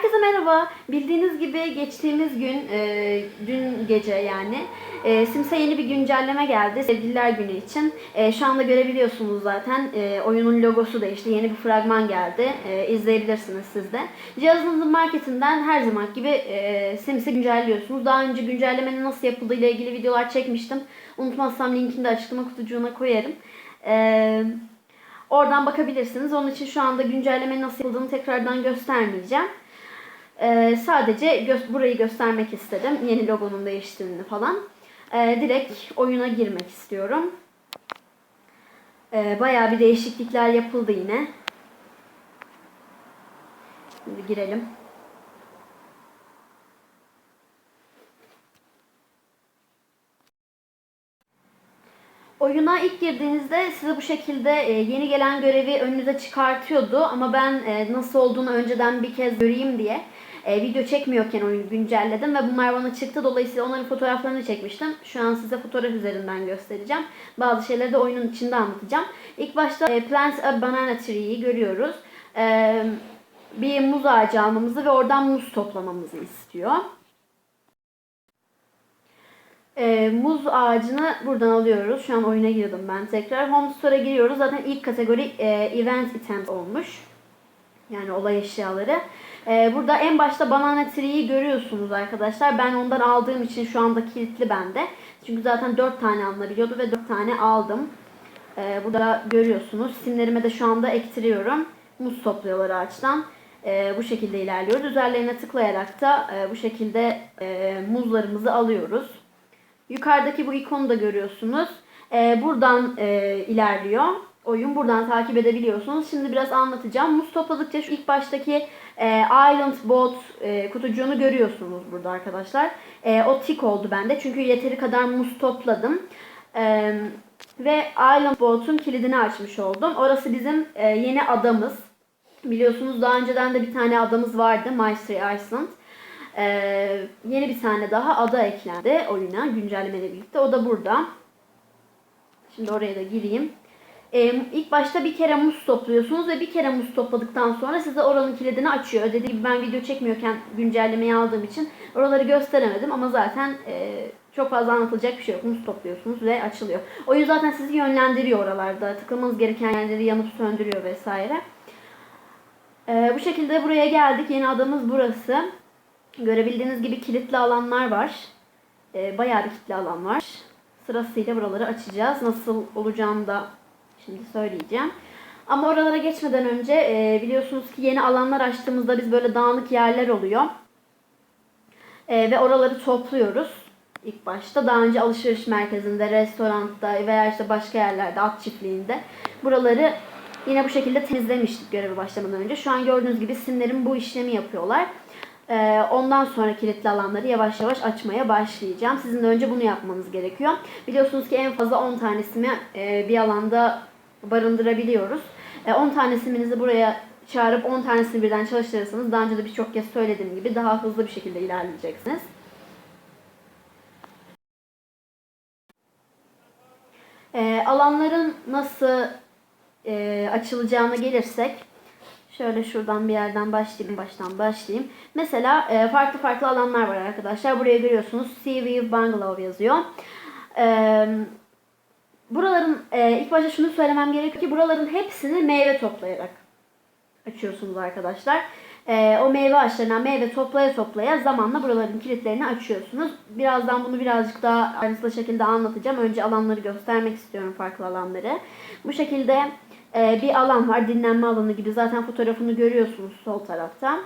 Herkese merhaba. Bildiğiniz gibi geçtiğimiz gün, e, dün gece yani, e, Sims'e yeni bir güncelleme geldi Sevgililer Günü için. E, şu anda görebiliyorsunuz zaten. E, oyunun logosu değişti. Yeni bir fragman geldi. E, izleyebilirsiniz siz de. Cihazınızın marketinden her zaman gibi e, Sims'i güncelliyorsunuz. Daha önce güncellemenin nasıl yapıldığı ile ilgili videolar çekmiştim. Unutmazsam linkini de açıklama kutucuğuna koyarım. Eee... Oradan bakabilirsiniz. Onun için şu anda güncelleme nasıl yapıldığını tekrardan göstermeyeceğim. Ee, sadece gö- burayı göstermek istedim. Yeni logonun değiştiğini falan. Ee, direkt oyuna girmek istiyorum. Ee, bayağı bir değişiklikler yapıldı yine. Şimdi girelim. Oyuna ilk girdiğinizde size bu şekilde e, yeni gelen görevi önünüze çıkartıyordu ama ben e, nasıl olduğunu önceden bir kez göreyim diye e, video çekmiyorken oyunu güncelledim ve bunlar bana çıktı. Dolayısıyla onların fotoğraflarını çekmiştim. Şu an size fotoğraf üzerinden göstereceğim. Bazı şeyleri de oyunun içinde anlatacağım. İlk başta Plant a Banana Tree'yi görüyoruz. Bir muz ağacı almamızı ve oradan muz toplamamızı istiyor. E, muz ağacını buradan alıyoruz. Şu an oyuna girdim ben tekrar. Home Store'a giriyoruz. Zaten ilk kategori e, Event Items olmuş. Yani olay eşyaları. E, burada en başta Banana Tree'yi görüyorsunuz arkadaşlar. Ben ondan aldığım için şu anda kilitli bende. Çünkü zaten 4 tane alınabiliyordu ve 4 tane aldım. E, burada görüyorsunuz. Simlerime de şu anda ektiriyorum. Muz topluyorlar ağaçtan. E, bu şekilde ilerliyoruz. Üzerlerine tıklayarak da e, bu şekilde e, muzlarımızı alıyoruz. Yukarıdaki bu ikonu da görüyorsunuz. Ee, buradan e, ilerliyor. Oyun buradan takip edebiliyorsunuz. Şimdi biraz anlatacağım. Muz topladıkça şu ilk baştaki e, Island Boat e, kutucuğunu görüyorsunuz burada arkadaşlar. E, o tik oldu bende. Çünkü yeteri kadar muz topladım. E, ve Island Boat'un kilidini açmış oldum. Orası bizim e, yeni adamız. Biliyorsunuz daha önceden de bir tane adamız vardı. Maestri Iceland. Ee, yeni bir tane daha ada eklendi oyuna güncellemeyle birlikte. O da burada. Şimdi oraya da gireyim. Ee, ilk başta bir kere muz topluyorsunuz ve bir kere muz topladıktan sonra size oranın kilidini açıyor. Dediğim gibi ben video çekmiyorken güncellemeyi aldığım için oraları gösteremedim ama zaten e, çok fazla anlatılacak bir şey yok. Muz topluyorsunuz ve açılıyor. Oyun zaten sizi yönlendiriyor oralarda. Tıklamanız gereken yerleri yanıp söndürüyor vesaire. Ee, bu şekilde buraya geldik. Yeni adamız burası. Görebildiğiniz gibi kilitli alanlar var. E, bayağı bir kilitli alan var. Sırasıyla buraları açacağız. Nasıl olacağını da şimdi söyleyeceğim. Ama oralara geçmeden önce e, biliyorsunuz ki yeni alanlar açtığımızda biz böyle dağınık yerler oluyor. E, ve oraları topluyoruz ilk başta. Daha önce alışveriş merkezinde, restoranda veya işte başka yerlerde, at çiftliğinde buraları yine bu şekilde temizlemiştik görevi başlamadan önce. Şu an gördüğünüz gibi simlerin bu işlemi yapıyorlar. Ee, ondan sonra kilitli alanları yavaş yavaş açmaya başlayacağım. Sizin de önce bunu yapmanız gerekiyor. Biliyorsunuz ki en fazla 10 tanesini e, bir alanda barındırabiliyoruz. 10 e, tane siminizi buraya çağırıp 10 tanesini birden çalıştırırsanız daha önce de birçok kez söylediğim gibi daha hızlı bir şekilde ilerleyeceksiniz. E, alanların nasıl açılacağına gelirsek Şöyle şuradan bir yerden başlayayım, baştan başlayayım. Mesela e, farklı farklı alanlar var arkadaşlar. Buraya görüyorsunuz Sea View Bungalow yazıyor. E, buraların e, ilk başta şunu söylemem gerekiyor ki buraların hepsini meyve toplayarak açıyorsunuz arkadaşlar. E, o meyve ağaçlarından meyve toplaya toplaya zamanla buraların kilitlerini açıyorsunuz. Birazdan bunu birazcık daha ayrıntılı şekilde anlatacağım. Önce alanları göstermek istiyorum farklı alanları. Bu şekilde e, bir alan var. Dinlenme alanı gibi. Zaten fotoğrafını görüyorsunuz sol tarafta.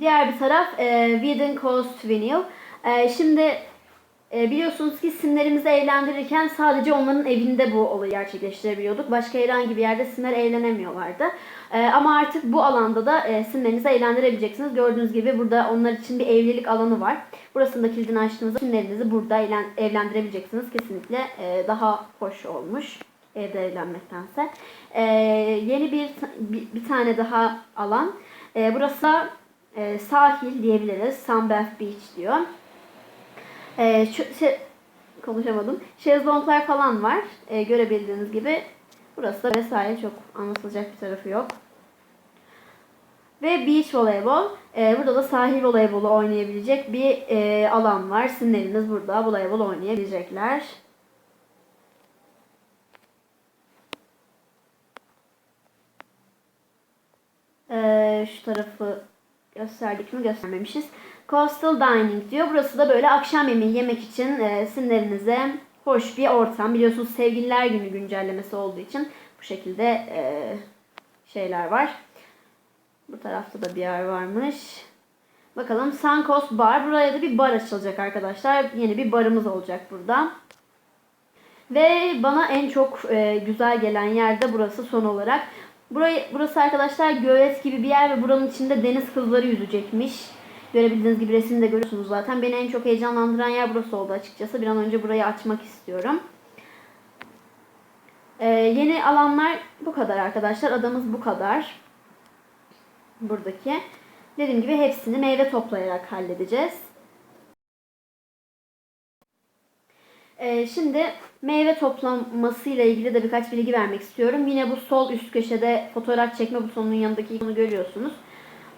Diğer bir taraf e, Whedon Coast Vinyl. E, şimdi e, biliyorsunuz ki simlerimizi eğlendirirken sadece onların evinde bu olayı gerçekleştirebiliyorduk. Başka herhangi bir yerde simler eğlenemiyorlardı. E, ama artık bu alanda da e, simlerinizi eğlendirebileceksiniz. Gördüğünüz gibi burada onlar için bir evlilik alanı var. Burasında kilidini açtığınızda simlerinizi burada eğlen, evlendirebileceksiniz. Kesinlikle e, daha hoş olmuş evde eğlenmektense. E, yeni bir, bir bir tane daha alan. E, burası e, sahil diyebiliriz. Sunbath Beach diyor. E, şu, şey, konuşamadım. Şezlonglar falan var. E, görebildiğiniz gibi. Burası da vesaire çok anlatılacak bir tarafı yok. Ve beach voleybol. Ee, burada da sahil voleybolu oynayabilecek bir e, alan var. Simleriniz burada voleybol oynayabilecekler. Ee, şu tarafı gösterdik mi göstermemişiz. Coastal Dining diyor. Burası da böyle akşam yemeği yemek için e, sinirlerinize hoş bir ortam. Biliyorsunuz sevgililer günü güncellemesi olduğu için bu şekilde e, şeyler var. Bu tarafta da bir yer varmış. Bakalım Suncoast Bar. Buraya da bir bar açılacak arkadaşlar. Yeni bir barımız olacak burada. Ve bana en çok e, güzel gelen yer de burası son olarak. Burayı, burası arkadaşlar gölet gibi bir yer ve buranın içinde deniz kızları yüzecekmiş. Görebildiğiniz gibi resimde görüyorsunuz zaten. Beni en çok heyecanlandıran yer burası oldu açıkçası. Bir an önce burayı açmak istiyorum. Ee, yeni alanlar bu kadar arkadaşlar. Adamız bu kadar. Buradaki. Dediğim gibi hepsini meyve toplayarak halledeceğiz. Ee, şimdi meyve toplaması ile ilgili de birkaç bilgi vermek istiyorum. Yine bu sol üst köşede fotoğraf çekme butonunun yanındaki ikonu görüyorsunuz.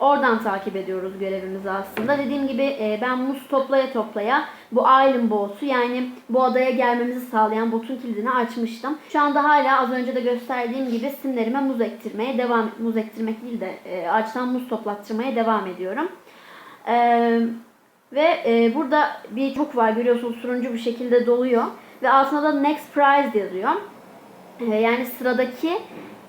Oradan takip ediyoruz görevimizi aslında. Dediğim gibi e, ben muz toplaya toplaya bu Island Boat'u yani bu adaya gelmemizi sağlayan botun kilidini açmıştım. Şu anda hala az önce de gösterdiğim gibi simlerime muz ektirmeye devam muz ektirmek değil de e, ağaçtan muz toplattırmaya devam ediyorum. Eee ve e, burada bir çok var görüyorsunuz turuncu bir şekilde doluyor. Ve altına da next prize yazıyor. E, yani sıradaki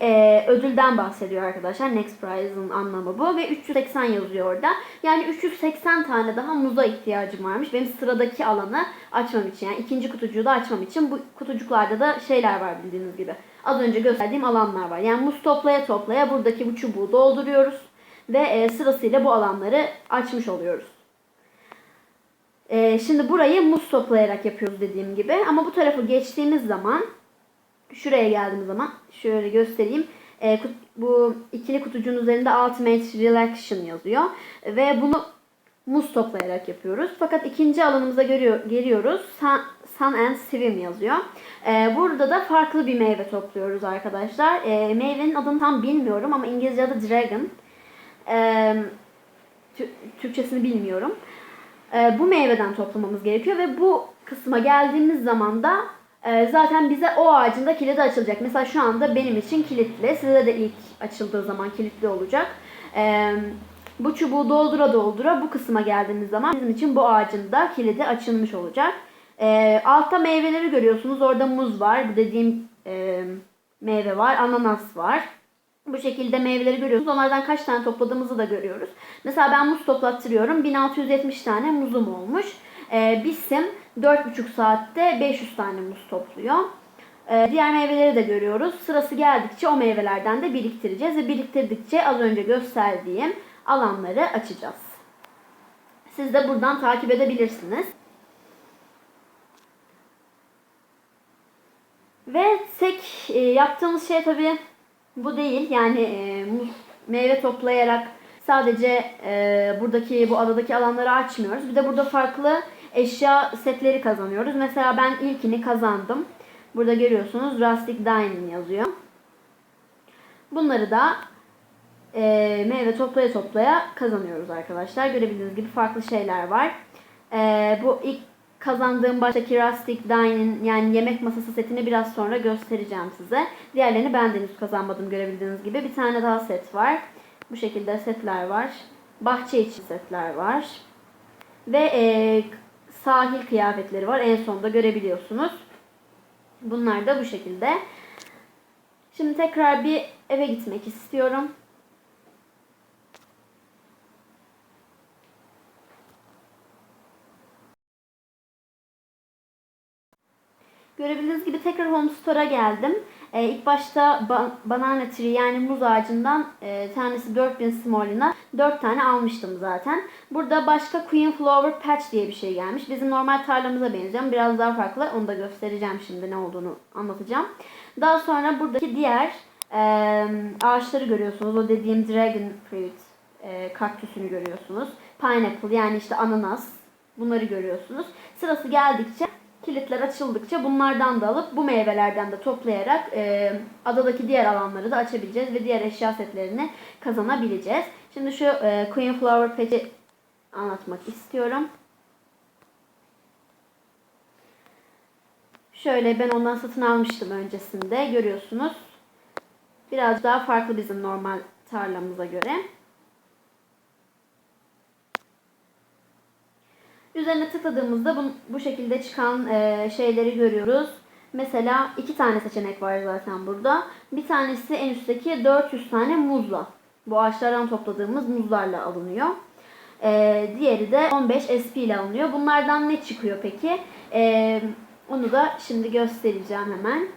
e, ödülden bahsediyor arkadaşlar. Next prize'ın anlamı bu. Ve 380 yazıyor orada. Yani 380 tane daha muza ihtiyacım varmış. Benim sıradaki alanı açmam için. Yani ikinci kutucuğu da açmam için. Bu kutucuklarda da şeyler var bildiğiniz gibi. Az önce gösterdiğim alanlar var. Yani muz toplaya toplaya buradaki bu çubuğu dolduruyoruz. Ve e, sırasıyla bu alanları açmış oluyoruz. Ee, şimdi burayı muz toplayarak yapıyoruz dediğim gibi. Ama bu tarafı geçtiğimiz zaman şuraya geldiğimiz zaman şöyle göstereyim. Ee, bu ikili kutucuğun üzerinde Ultimate Relaxation yazıyor. Ve bunu muz toplayarak yapıyoruz. Fakat ikinci alanımıza görüyor, geliyoruz. Sun, Sun and Swim yazıyor. Ee, burada da farklı bir meyve topluyoruz arkadaşlar. Ee, meyvenin adını tam bilmiyorum ama İngilizce adı Dragon. Ee, Türkçesini bilmiyorum. E, bu meyveden toplamamız gerekiyor ve bu kısma geldiğimiz zaman da e, zaten bize o ağacın da kilidi açılacak. Mesela şu anda benim için kilitli. Size de ilk açıldığı zaman kilitli olacak. E, bu çubuğu doldura doldura bu kısma geldiğimiz zaman bizim için bu ağacın da kilidi açılmış olacak. E, altta meyveleri görüyorsunuz. Orada muz var. Bu dediğim e, meyve var. Ananas var. Bu şekilde meyveleri görüyorsunuz. Onlardan kaç tane topladığımızı da görüyoruz. Mesela ben muz toplattırıyorum. 1670 tane muzum olmuş. Ee, Bisim 4,5 saatte 500 tane muz topluyor. Ee, diğer meyveleri de görüyoruz. Sırası geldikçe o meyvelerden de biriktireceğiz. Ve biriktirdikçe az önce gösterdiğim alanları açacağız. Siz de buradan takip edebilirsiniz. Ve tek e, yaptığımız şey tabii bu değil. Yani e, meyve toplayarak sadece e, buradaki bu adadaki alanları açmıyoruz. Bir de burada farklı eşya setleri kazanıyoruz. Mesela ben ilkini kazandım. Burada görüyorsunuz Rustic Dining yazıyor. Bunları da e, meyve toplaya toplaya kazanıyoruz arkadaşlar. Görebildiğiniz gibi farklı şeyler var. E, bu ilk kazandığım baştaki Rustic Dining yani yemek masası setini biraz sonra göstereceğim size. Diğerlerini ben de henüz kazanmadım görebildiğiniz gibi. Bir tane daha set var. Bu şekilde setler var. Bahçe için setler var. Ve e, sahil kıyafetleri var. En sonda görebiliyorsunuz. Bunlar da bu şekilde. Şimdi tekrar bir eve gitmek istiyorum. Görebildiğiniz gibi tekrar Home Store'a geldim. Ee, ilk başta ba banana tree yani muz ağacından e, tanesi 4000 smolina 4 tane almıştım zaten. Burada başka Queen Flower Patch diye bir şey gelmiş. Bizim normal tarlamıza benziyor. Biraz daha farklı. Onu da göstereceğim şimdi ne olduğunu anlatacağım. Daha sonra buradaki diğer e, ağaçları görüyorsunuz. O dediğim Dragon Fruit e, kaktüsünü görüyorsunuz. Pineapple yani işte ananas. Bunları görüyorsunuz. Sırası geldikçe kilitler açıldıkça bunlardan da alıp bu meyvelerden de toplayarak e, adadaki diğer alanları da açabileceğiz ve diğer eşya setlerini kazanabileceğiz. Şimdi şu e, Queen Flower Pet'i anlatmak istiyorum. Şöyle ben ondan satın almıştım öncesinde görüyorsunuz. Biraz daha farklı bizim normal tarlamıza göre. Üzerine tıkladığımızda bu, bu şekilde çıkan e, şeyleri görüyoruz. Mesela iki tane seçenek var zaten burada. Bir tanesi en üstteki 400 tane muzla. Bu ağaçlardan topladığımız muzlarla alınıyor. E, diğeri de 15 SP ile alınıyor. Bunlardan ne çıkıyor peki? E, onu da şimdi göstereceğim hemen.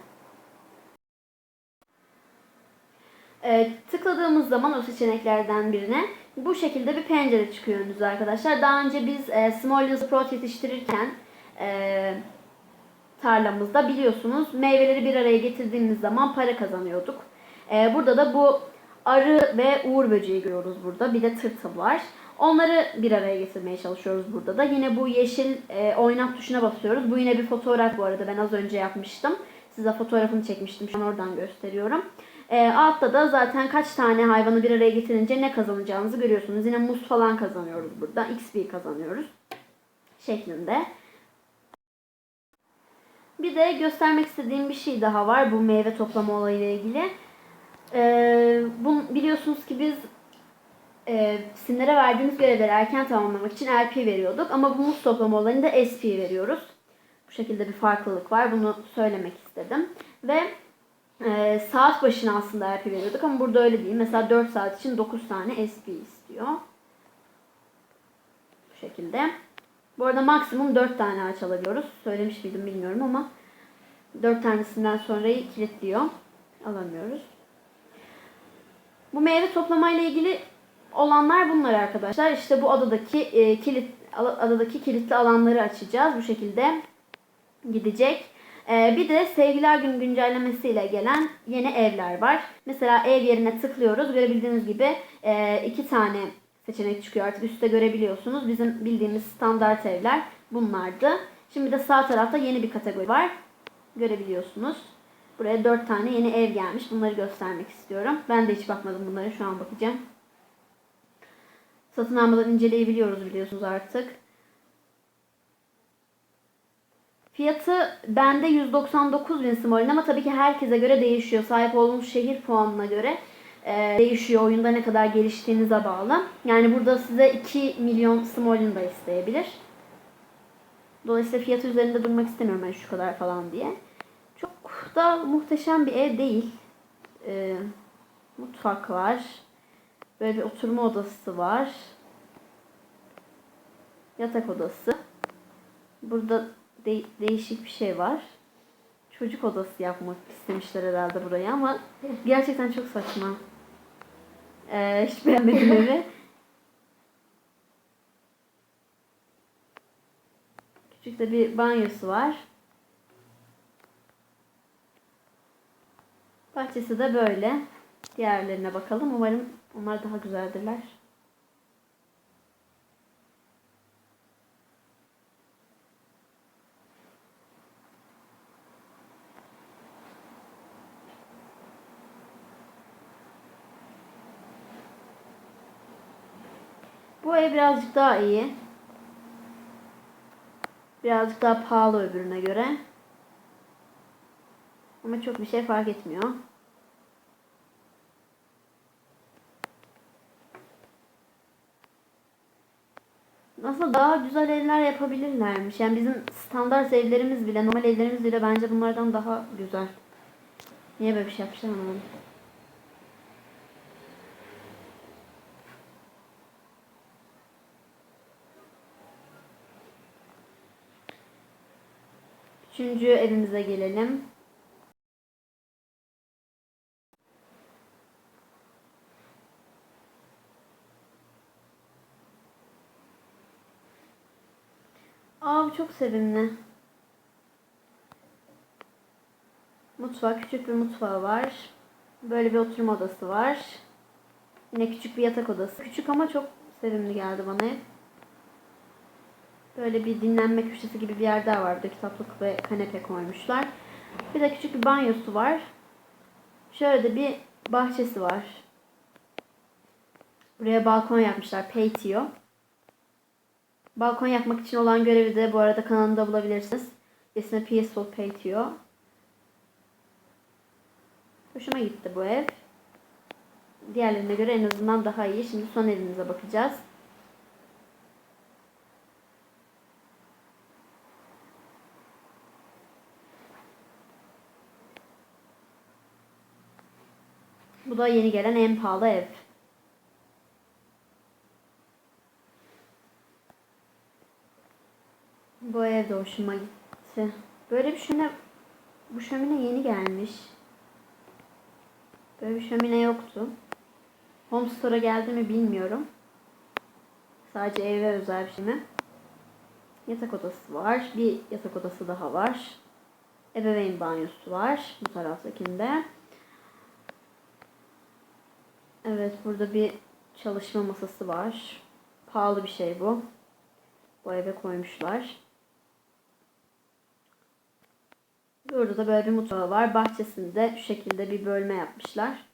E, tıkladığımız zaman o seçeneklerden birine bu şekilde bir pencere çıkıyor önünüze arkadaşlar. Daha önce biz e, Small Sprout yetiştirirken e, tarlamızda biliyorsunuz meyveleri bir araya getirdiğimiz zaman para kazanıyorduk. E, burada da bu arı ve uğur böceği görüyoruz burada. Bir de tırtıl var. Onları bir araya getirmeye çalışıyoruz burada da. Yine bu yeşil e, oynat tuşuna basıyoruz. Bu yine bir fotoğraf bu arada. Ben az önce yapmıştım. Size fotoğrafını çekmiştim. Şu an oradan gösteriyorum. E, altta da zaten kaç tane hayvanı bir araya getirince ne kazanacağımızı görüyorsunuz. Yine muz falan kazanıyoruz burada. XP kazanıyoruz. Şeklinde. Bir de göstermek istediğim bir şey daha var bu meyve toplama olayıyla ilgili. Ee, bu, biliyorsunuz ki biz e, simlere verdiğimiz görevleri erken tamamlamak için LP veriyorduk. Ama bu muz toplama olayında SP veriyoruz. Bu şekilde bir farklılık var. Bunu söylemek istedim. Ve e, saat başına aslında RP veriyorduk ama burada öyle değil. Mesela 4 saat için 9 tane SP istiyor. Bu şekilde. Bu arada maksimum 4 tane ağaç alabiliyoruz. Söylemiş miydim bilmiyorum ama 4 tanesinden sonrayı kilitliyor. Alamıyoruz. Bu meyve toplamayla ilgili olanlar bunlar arkadaşlar. İşte bu adadaki e, kilit adadaki kilitli alanları açacağız. Bu şekilde gidecek. Ee, bir de Sevgiler Günü güncellemesiyle gelen yeni evler var. Mesela ev yerine tıklıyoruz. Görebildiğiniz gibi e, iki tane seçenek çıkıyor. Artık üstte görebiliyorsunuz. Bizim bildiğimiz standart evler bunlardı. Şimdi de sağ tarafta yeni bir kategori var. Görebiliyorsunuz. Buraya dört tane yeni ev gelmiş. Bunları göstermek istiyorum. Ben de hiç bakmadım bunlara. Şu an bakacağım. Satın almadan inceleyebiliyoruz biliyorsunuz artık. Fiyatı bende 199 bin smolin ama tabii ki herkese göre değişiyor. Sahip olduğunuz şehir puanına göre e, değişiyor. Oyunda ne kadar geliştiğinize bağlı. Yani burada size 2 milyon smolin da isteyebilir. Dolayısıyla fiyatı üzerinde durmak istemiyorum ben şu kadar falan diye. Çok da muhteşem bir ev değil. E, mutfak var. Böyle bir oturma odası var. Yatak odası. Burada de- değişik bir şey var. Çocuk odası yapmak istemişler herhalde buraya ama gerçekten çok saçma. Ee, hiç beğenmedim evi. Küçük de bir banyosu var. Bahçesi de böyle. Diğerlerine bakalım. Umarım onlar daha güzeldirler. Bu ev birazcık daha iyi. Birazcık daha pahalı öbürüne göre. Ama çok bir şey fark etmiyor. Aslında daha güzel evler yapabilirlermiş. Yani bizim standart evlerimiz bile, normal evlerimiz bile bence bunlardan daha güzel. Niye böyle bir şey yapmışlar anlamadım. Üçüncü evimize gelelim. Aa çok sevimli. Mutfak, küçük bir mutfağı var. Böyle bir oturma odası var. Yine küçük bir yatak odası. Küçük ama çok sevimli geldi bana ev. Böyle bir dinlenme köşesi gibi bir yer daha var. Burada kitaplık ve kanepe koymuşlar. Bir de küçük bir banyosu var. Şöyle de bir bahçesi var. Buraya balkon yapmışlar. Patio. Balkon yapmak için olan görevi de bu arada kanalımda bulabilirsiniz. İsmi Peaceful Patio. Hoşuma gitti bu ev. Diğerlerine göre en azından daha iyi. Şimdi son evimize bakacağız. Bu da yeni gelen en pahalı ev. Bu ev de hoşuma gitti. Böyle bir şömine, bu şömine yeni gelmiş. Böyle bir şömine yoktu. Home Store'a geldi mi bilmiyorum. Sadece eve özel bir şey mi? Yatak odası var. Bir yatak odası daha var. Ebeveyn banyosu var bu taraftakinde. Evet burada bir çalışma masası var. Pahalı bir şey bu. Bu eve koymuşlar. Burada da böyle bir mutfağı var. Bahçesinde şu şekilde bir bölme yapmışlar.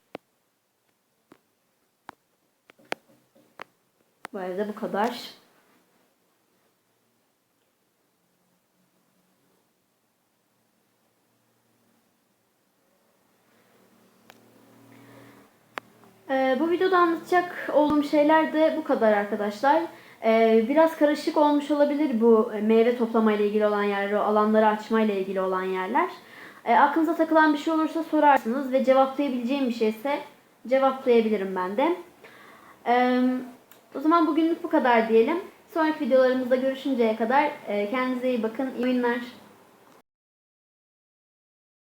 Bu evde bu kadar. Ee, bu videoda anlatacak olduğum şeyler de bu kadar arkadaşlar. Ee, biraz karışık olmuş olabilir bu meyve toplama ile ilgili olan yerler, alanları açma ile ilgili olan yerler. Ee, aklınıza takılan bir şey olursa sorarsınız ve cevaplayabileceğim bir şeyse cevaplayabilirim ben de. Ee, o zaman bugünlük bu kadar diyelim. Sonraki videolarımızda görüşünceye kadar e, kendinize iyi bakın. İyi günler.